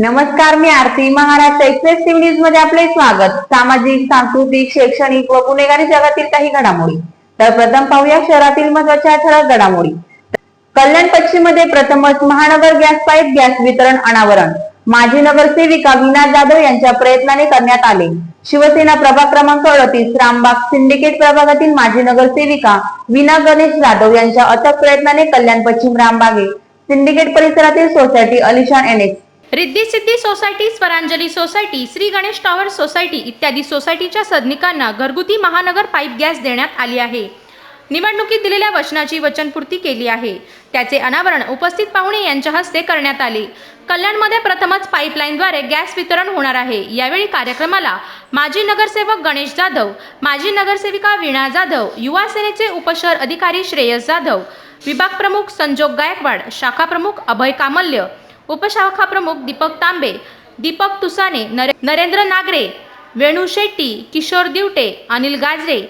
नमस्कार मी Aarti Maharashtra express TV न्यूजमध्ये आपले स्वागत. सामाजिक सांस्कृतिक शैक्षणिक व गुन्हेगारी जगातील काही घडामोडी. तर प्रथम पाहूया शहरातील महत्त्वाच्या ठळक घडामोडी. कल्याण पश्चिममध्ये प्रथमच महानगर गॅस पाईप गॅस वितरण अनावरण. माजी नगरसेविका वीणा जाधव यांच्या प्रयत्नाने करण्यात आले. शिवसेना प्रभाग क्रमांक अडतीस रामबाग सिंडिकेट प्रभागातील माजी नगरसेविका विना गणेश जाधव यांच्या अथक प्रयत्नाने कल्याण पश्चिम रामबागे सिंडिकेट परिसरातील सोसायटी अलिशान annexe Riddhi Siddhi society Swaranjali society Shri Ganesh tower society इत्यादी सोसायटीच्या सदनिकांना घरगुती महानगर पाईप गॅस देण्यात आली आहे. निवडणुकीत दिलेल्या वचनाची वचनपूर्ती केली आहे. त्याचे अनावरण उपस्थित पाहुणे यांच्या हस्ते करण्यात आले. कल्याणमध्ये प्रथमच पाईपलाईनद्वारे गॅस वितरण होणार आहे. यावेळी कार्यक्रमाला माजी नगरसेवक गणेश जाधव माजी नगरसेविका वीणा जाधव युवा सेनेचे उपशहर अधिकारी श्रेयस जाधव विभाग प्रमुख संजोग गायकवाड शाखा प्रमुख अभय कामल्य उपशाखा प्रमुख दीपक तांबे दीपक तुसाने नरे नरेंद्र नागरे वेणू शेट्टी किशोर दिवटे अनिल गाजरे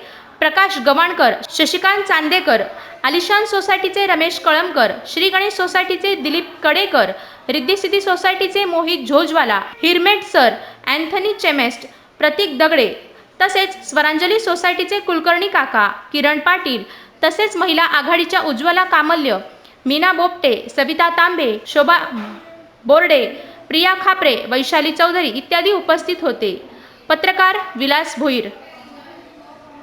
प्रकाश गवाणकर शशिकांत चांदेकर आलिशान सोसायटीचे रमेश कळमकर श्री गणेश सोसायटीचे दिलीप कडेकर रिद्धिसिद्धी सोसायटीचे Mohit झोजवाला हिरमेट sir Anthony chemist Pratik Dagade तसेच स्वरांजली सोसायटीचे कुलकर्णी काका किरण पाटील तसेच महिला आघाडीच्या उज्ज्वला कामल्य मीना बोपटे सविता तांबे शोभा बोर्डे प्रिया खापरे वैशाली चौधरी इत्यादी उपस्थित होते. पत्रकार विलास भोईर.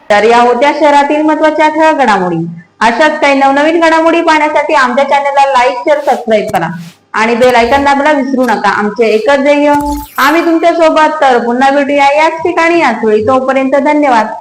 तर या होत्या शहरातील महत्त्वाच्या ठळक घडामोडी. अशाच काही नवनवीन घडामोडी पाहण्यासाठी आमच्या चॅनलला लाईक शेअर सबस्क्राईब करा. आणि बेल ऐकन दाबायला विसरू नका. आमचे एकच ध्येय आम्ही तुमच्यासोबत तर पुन्हा भेटूया याच ठिकाणी याच वेळी. तोपर्यंत धन्यवाद.